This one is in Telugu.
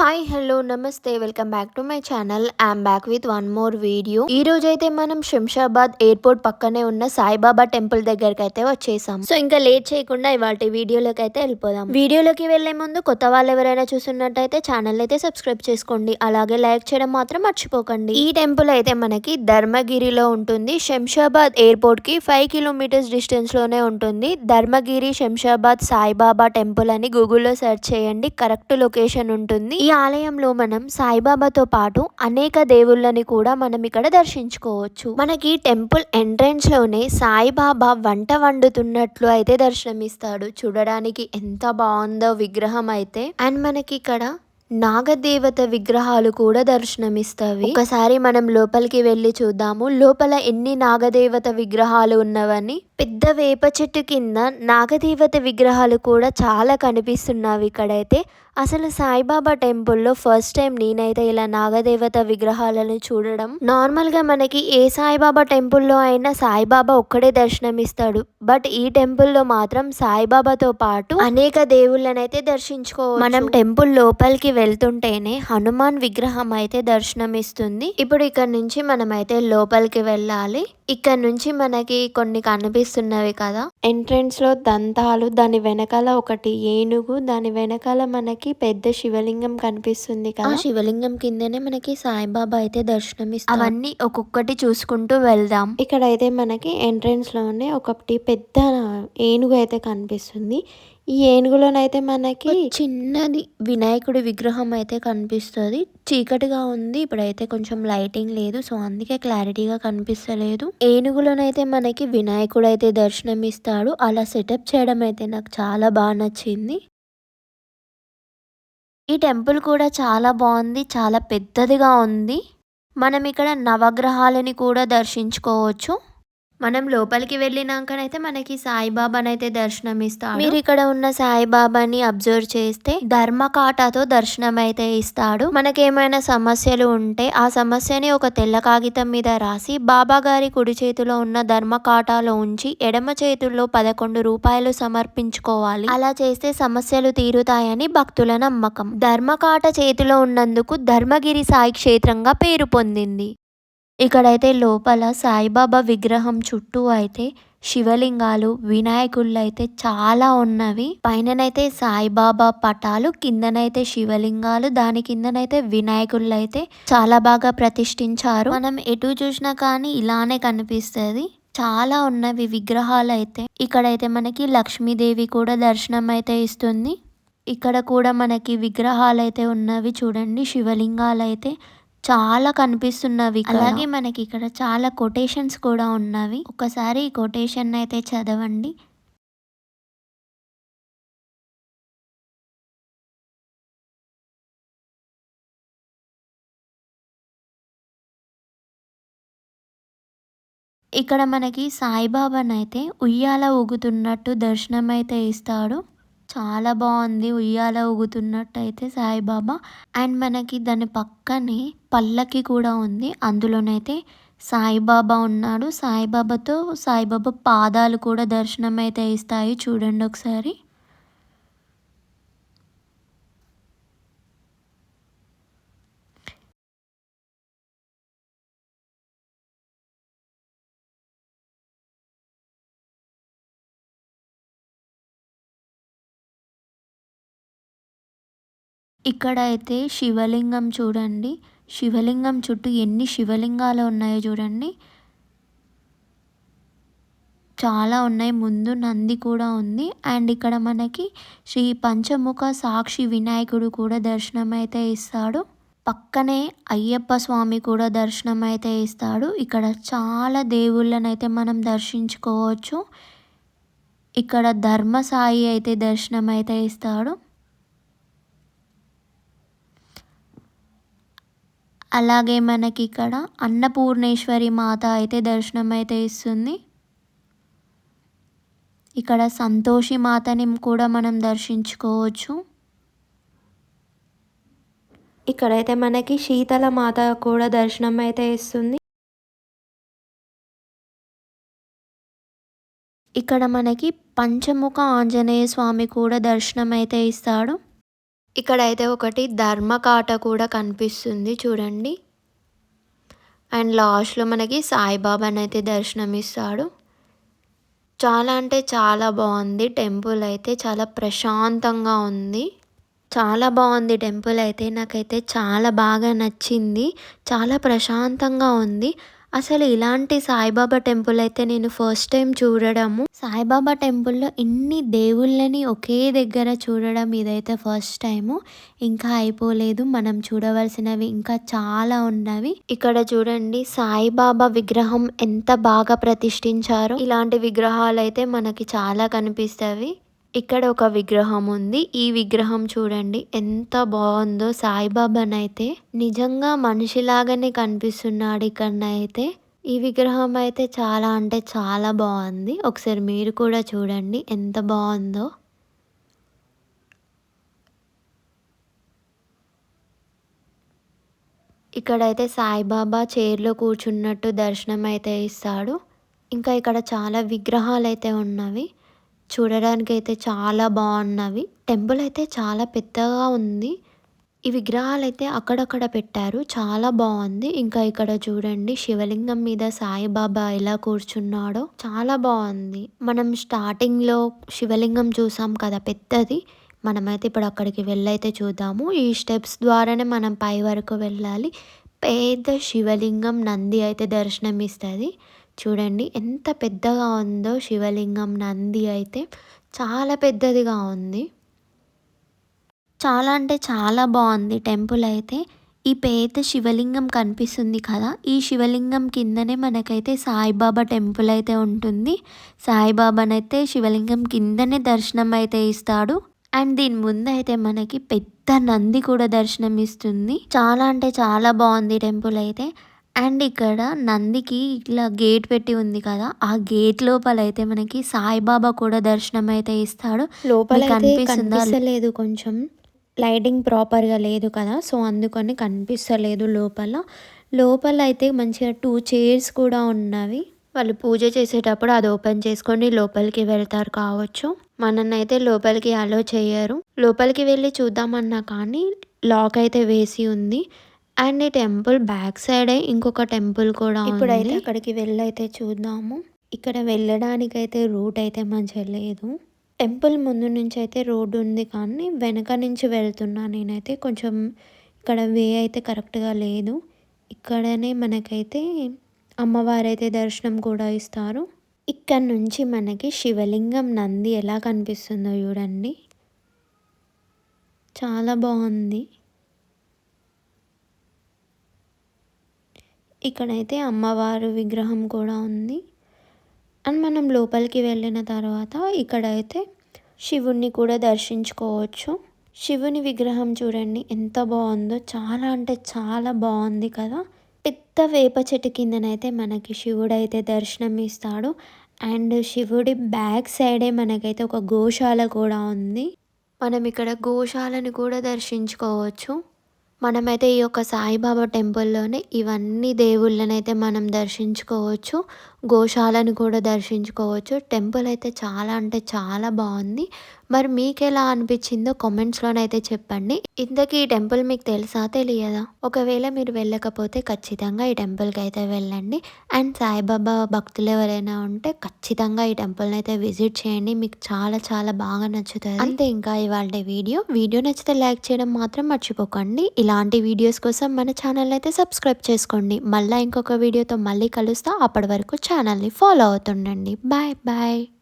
హాయ్ హలో నమస్తే welcome back to my channel I'm back with one more video ఈ రోజు అయితే మనం శంషాబాద్ ఎయిర్పోర్ట్ పక్కనే ఉన్న సాయిబాబా టెంపుల్ దగ్గరికి అయితే వచ్చేసాం సో ఇంకా లేట్ చేయకుండా ఇవాళ వీడియోలోకి అయితే వెళ్ళిపోదాం. వీడియోలోకి వెళ్ళే ముందు కొత్త వాళ్ళు ఎవరైనా చూస్తున్నట్టయితే ఛానల్ అయితే సబ్స్క్రైబ్ చేసుకోండి. అలాగే లైక్ చేయడం మాత్రం మర్చిపోకండి. ఈ టెంపుల్ అయితే మనకి ధర్మగిరిలో ఉంటుంది. శంషాబాద్ ఎయిర్పోర్ట్కి ఫైవ్ కిలోమీటర్స్ డిస్టెన్స్లోనే ఉంటుంది. ధర్మగిరి శంషాబాద్ సాయిబాబా టెంపుల్ అని గూగుల్లో సెర్చ్ చేయండి. కరెక్ట్ లొకేషన్ ఉంటుంది. ఈ ఆలయంలో మనం సాయిబాబాతో పాటు అనేక దేవుళ్ళని కూడా మనం ఇక్కడ దర్శించుకోవచ్చు. మనకి టెంపుల్ ఎంట్రన్స్లోనే సాయిబాబా వంట వండుతున్నట్లు అయితే దర్శనమిస్తాడు. చూడడానికి ఎంత బాగుందో విగ్రహం అయితే. అండ్ మనకి ఇక్కడ నాగదేవత విగ్రహాలు కూడా దర్శనమిస్తాయి. ఒకసారి మనం లోపలికి వెళ్ళి చూద్దాము. లోపల ఎన్ని నాగదేవత విగ్రహాలు ఉన్నవని పెద్ద వేప చెట్టు కింద నాగదేవత విగ్రహాలు కూడా చాలా కనిపిస్తున్నవి ఇక్కడైతే. అసలు సాయిబాబా టెంపుల్లో ఫస్ట్ టైం నేనైతే ఇలా నాగదేవత విగ్రహాలను చూడడం. నార్మల్గా మనకి ఏ సాయిబాబా టెంపుల్లో అయినా సాయిబాబా ఒక్కడే దర్శనమిస్తాడు. బట్ ఈ టెంపుల్లో మాత్రం సాయిబాబాతో పాటు అనేక దేవుళ్ళనైతే దర్శించుకో మనం టెంపుల్ లోపలికి వెళ్తుంటేనే హనుమాన్ విగ్రహం అయితే దర్శనమిస్తుంది. ఇప్పుడు ఇక్కడ నుంచి మనం అయితే లోపలికి వెళ్ళాలి. ఇక్కడ నుంచి మనకి కొన్ని కనిపిస్తుంది కనిపిస్తున్నవి కదా. ఎంట్రన్స్లో దంతాలు దాని వెనకాల ఒకటి ఏనుగు దాని వెనకాల మనకి పెద్ద శివలింగం కనిపిస్తుంది కదా. శివలింగం కిందనే మనకి సాయిబాబా అయితే దర్శనం అవన్నీ ఒక్కొక్కటి చూసుకుంటూ వెళ్దాం. ఇక్కడ అయితే మనకి ఎంట్రన్స్లోనే ఒకటి పెద్ద ఏనుగు అయితే కనిపిస్తుంది. ఈ ఏనుగులోనైతే మనకి చిన్నది వినాయకుడి విగ్రహం అయితే కనిపిస్తుంది. చీకటిగా ఉంది. ఇప్పుడైతే కొంచెం లైటింగ్ లేదు. సో అందుకే క్లారిటీగా కనిపిస్తలేదు. ఏనుగులోనైతే మనకి వినాయకుడు అయితే దర్శనం ఇస్తాడు అలా సెటప్ చేయడం అయితే నాకు చాలా బాగా నచ్చింది. ఈ టెంపుల్ కూడా చాలా బాగుంది. చాలా పెద్దదిగా ఉంది. మనం ఇక్కడ నవగ్రహాలని కూడా దర్శించుకోవచ్చు. మనం లోపలికి వెళ్ళినాకనైతే మనకి సాయిబాబానైతే దర్శనం ఇస్తాడు మీరు ఇక్కడ ఉన్న సాయిబాబాని అబ్జర్వ్ చేస్తే ధర్మకాటతో దర్శనం అయితే ఇస్తాడు. మనకేమైనా సమస్యలు ఉంటే ఆ సమస్యని ఒక తెల్ల కాగితం మీద రాసి బాబా గారి కుడి చేతిలో ఉన్న ధర్మకాటాలో ఉంచి ఎడమ చేతుల్లో పదకొండు రూపాయలు సమర్పించుకోవాలి. అలా చేస్తే సమస్యలు తీరుతాయని భక్తుల నమ్మకం. ధర్మకాట చేతిలో ఉన్నందుకు ధర్మగిరి సాయి క్షేత్రంగా పేరు పొందింది. ఇక్కడైతే లోపల సాయిబాబా విగ్రహం చుట్టూ అయితే శివలింగాలు వినాయకుళ్ళు అయితే చాలా ఉన్నవి. పైననైతే సాయిబాబా పటాలు కిందనైతే శివలింగాలు దాని కిందనైతే వినాయకుళ్ళు అయితే చాలా బాగా ప్రతిష్ఠించారు. మనం ఎటు చూసినా కానీ ఇలానే కనిపిస్తుంది. చాలా ఉన్నవి విగ్రహాలు అయితే ఇక్కడైతే మనకి లక్ష్మీదేవి కూడా దర్శనం అయితే ఇస్తుంది. ఇక్కడ కూడా మనకి విగ్రహాలు అయితే ఉన్నవి చూడండి. శివలింగాలు అయితే చాలా కనిపిస్తున్నవి అలాగే మనకి ఇక్కడ చాలా కొటేషన్స్ కూడా ఉన్నవి. ఒకసారి ఈ కొటేషన్ అయితే చదవండి. ఇక్కడ మనకి సాయిబాబానైతే ఉయ్యాల ఊగుతున్నట్టు దర్శనం అయితే ఇస్తాడు. చాలా బాగుంది. ఉయ్యాల ఊగుతున్నట్టయితే సాయిబాబా. అండ్ మనకి దాని పక్కనే పల్లకి కూడా ఉంది. అందులోనైతే సాయిబాబా ఉన్నాడు. సాయిబాబాతో సాయిబాబా పాదాలు కూడా దర్శనం అయితే ఇస్తాయి. చూడండి ఒకసారి. ఇక్కడ అయితే శివలింగం చూడండి. శివలింగం చుట్టూ ఎన్ని శివలింగాలు ఉన్నాయో చూడండి. చాలా ఉన్నాయి. ముందు నంది కూడా ఉంది. అండ్ ఇక్కడ మనకి శ్రీ పంచముఖ సాక్షి వినాయకుడు కూడా దర్శనం అయితే ఇస్తాడు. పక్కనే అయ్యప్ప స్వామి కూడా దర్శనం అయితే ఇస్తాడు. ఇక్కడ చాలా దేవుళ్ళని అయితే మనం దర్శించుకోవచ్చు. ఇక్కడ ధర్మసాయి అయితే దర్శనం అయితే ఇస్తాడు. అలాగే మనకి ఇక్కడ అన్నపూర్ణేశ్వరి మాత అయితే దర్శనం అయితే ఇస్తుంది. ఇక్కడ సంతోషి మాతని కూడా మనం దర్శించుకోవచ్చు. ఇక్కడైతే మనకి శీతల మాత కూడా దర్శనం అయితే ఇస్తుంది. ఇక్కడ మనకి పంచముఖ ఆంజనేయ స్వామి కూడా దర్శనం అయితే ఇస్తాడు. ఇక్కడైతే ఒకటి ధర్మకాట కూడా కనిపిస్తుంది చూడండి. అండ్ లాస్ట్లో మనకి సాయిబాబాని అయితే దర్శనం ఇస్తాడు చాలా అంటే చాలా బాగుంది. టెంపుల్ అయితే చాలా ప్రశాంతంగా ఉంది. చాలా బాగుంది టెంపుల్ అయితే. నాకైతే చాలా బాగా నచ్చింది. చాలా ప్రశాంతంగా ఉంది. అసలు ఇలాంటి సాయిబాబా టెంపుల్ అయితే నేను ఫస్ట్ టైం చూడడము. సాయిబాబా టెంపుల్లో ఇన్ని దేవుళ్ళని ఒకే దగ్గర చూడడం ఇదైతే ఫస్ట్ టైము. ఇంకా అయిపోలేదు మనం చూడవలసినవి ఇంకా చాలా ఉన్నవి. ఇక్కడ చూడండి సాయిబాబా విగ్రహం ఎంత బాగా ప్రతిష్ఠించారో. ఇలాంటి విగ్రహాలు అయితే మనకి చాలా కనిపిస్తాయి ఇక్కడ ఒక విగ్రహం ఉంది. ఈ విగ్రహం చూడండి ఎంత బాగుందో. సాయిబాబానైతే నిజంగా మనిషిలాగానే కనిపిస్తున్నాడు ఇక్కడనైతే. ఈ విగ్రహం అయితే చాలా అంటే చాలా బాగుంది. ఒకసారి మీరు కూడా చూడండి ఎంత బాగుందో. ఇక్కడైతే సాయిబాబా చైర్లో కూర్చున్నట్టు దర్శనం అయితే ఇస్తాడు. ఇంకా ఇక్కడ చాలా విగ్రహాలు అయితే ఉన్నవి. చూడడానికి అయితే చాలా బాగున్నవి. టెంపుల్ అయితే చాలా పెద్దగా ఉంది. ఈ విగ్రహాలు అయితే అక్కడక్కడ పెట్టారు. చాలా బాగుంది. ఇంకా ఇక్కడ చూడండి శివలింగం మీద సాయిబాబా ఎలా కూర్చున్నాడో. చాలా బాగుంది. మనం స్టార్టింగ్లో శివలింగం చూసాం కదా పెద్దది. మనమైతే ఇప్పుడు అక్కడికి వెళ్ళైతే చూద్దాము. ఈ స్టెప్స్ ద్వారానే మనం పై వరకు వెళ్ళాలి. పెద్ద శివలింగం నంది అయితే దర్శనం ఇస్తుంది చూడండి ఎంత పెద్దగా ఉందో శివలింగం నంది అయితే. చాలా పెద్దదిగా ఉంది. చాలా అంటే చాలా బాగుంది టెంపుల్ అయితే. ఈ పేద శివలింగం కనిపిస్తుంది కదా ఈ శివలింగం కిందనే మనకైతే సాయిబాబా టెంపుల్ అయితే ఉంటుంది. సాయిబాబానైతే శివలింగం కిందనే దర్శనం అయితే ఇస్తాడు. అండ్ దీని ముందు అయితే మనకి పెద్ద నంది కూడా దర్శనం ఇస్తుంది చాలా అంటే చాలా బాగుంది టెంపుల్ అయితే. అండ్ ఇక్కడ నందికి ఇట్లా గేట్ పెట్టి ఉంది కదా ఆ గేట్ లోపల అయితే మనకి సాయిబాబా కూడా దర్శనం అయితే ఇస్తాడు లోపల కనిపిస్తుందా కొంచెం. లైటింగ్ ప్రాపర్గా లేదు కదా సో అందుకని కనిపిస్తలేదు లోపల. లోపల అయితే మంచిగా టూ చైర్స్ కూడా ఉన్నవి. వాళ్ళు పూజ చేసేటప్పుడు అది ఓపెన్ చేసుకొని లోపలికి వెళ్తారు కావచ్చు. మననైతే లోపలికి అలో చేయరు. లోపలికి వెళ్ళి చూద్దామన్నా కానీ లాక్ అయితే వేసి ఉంది. అండ్ ఈ టెంపుల్ బ్యాక్ సైడే ఇంకొక టెంపుల్ కూడా ఇప్పుడైతే అక్కడికి వెళ్ళైతే చూద్దాము. ఇక్కడ వెళ్ళడానికి అయితే రూట్ అయితే మంచిగా లేదు. టెంపుల్ ముందు నుంచి అయితే రోడ్డు ఉంది కానీ వెనక నుంచి వెళ్తున్నా నేనైతే కొంచెం ఇక్కడ వే అయితే కరెక్ట్గా లేదు. ఇక్కడనే మనకైతే అమ్మవారైతే దర్శనం కూడా ఇస్తారు. ఇక్కడ నుంచి మనకి శివలింగం నంది ఎలా కనిపిస్తుందో చూడండి. చాలా బాగుంది. ఇక్కడైతే అమ్మవారు విగ్రహం కూడా ఉంది. అండ్ మనం లోపలికి వెళ్ళిన తర్వాత ఇక్కడైతే శివుణ్ణి కూడా దర్శించుకోవచ్చు. శివుని విగ్రహం చూడండి ఎంత బాగుందో. చాలా అంటే చాలా బాగుంది కదా. పెద్ద వేప చెట్టు కిందనైతే మనకి శివుడు అయితే దర్శనం ఇస్తాడు అండ్ శివుడి బ్యాక్ సైడే మనకైతే ఒక గోశాల కూడా ఉంది. మనం ఇక్కడ గోశాలను కూడా దర్శించుకోవచ్చు. మనమైతే ఈ యొక్క సాయిబాబా టెంపుల్లోనే ఇవన్నీ దేవుళ్ళనైతే మనం దర్శించుకోవచ్చు. గోశాలను కూడా దర్శించుకోవచ్చు. టెంపుల్ అయితే చాలా అంటే చాలా బాగుంది. మరి మీకు ఎలా అనిపించిందో కామెంట్స్లోనైతే చెప్పండి. ఇంతకీ ఈ టెంపుల్ మీకు తెలుసా తెలియదా? ఒకవేళ మీరు వెళ్ళకపోతే ఖచ్చితంగా ఈ టెంపుల్కి అయితే వెళ్ళండి. అండ్ సాయిబాబా భక్తులు ఎవరైనా ఉంటే ఖచ్చితంగా ఈ టెంపుల్ని అయితే విజిట్ చేయండి. మీకు చాలా చాలా బాగా నచ్చుతుంది. అంతే ఇంకా ఇవాళ వీడియో. వీడియో నచ్చితే లైక్ చేయడం మాత్రం మర్చిపోకండి. ఇలాంటి వీడియోస్ కోసం మన ఛానల్ అయితే సబ్స్క్రైబ్ చేసుకోండి. మళ్ళీ ఇంకొక వీడియోతో మళ్ళీ కలుస్తా. అప్పటి వరకు ఛానల్ని ఫాలో అవుతుండండి. Bye bye.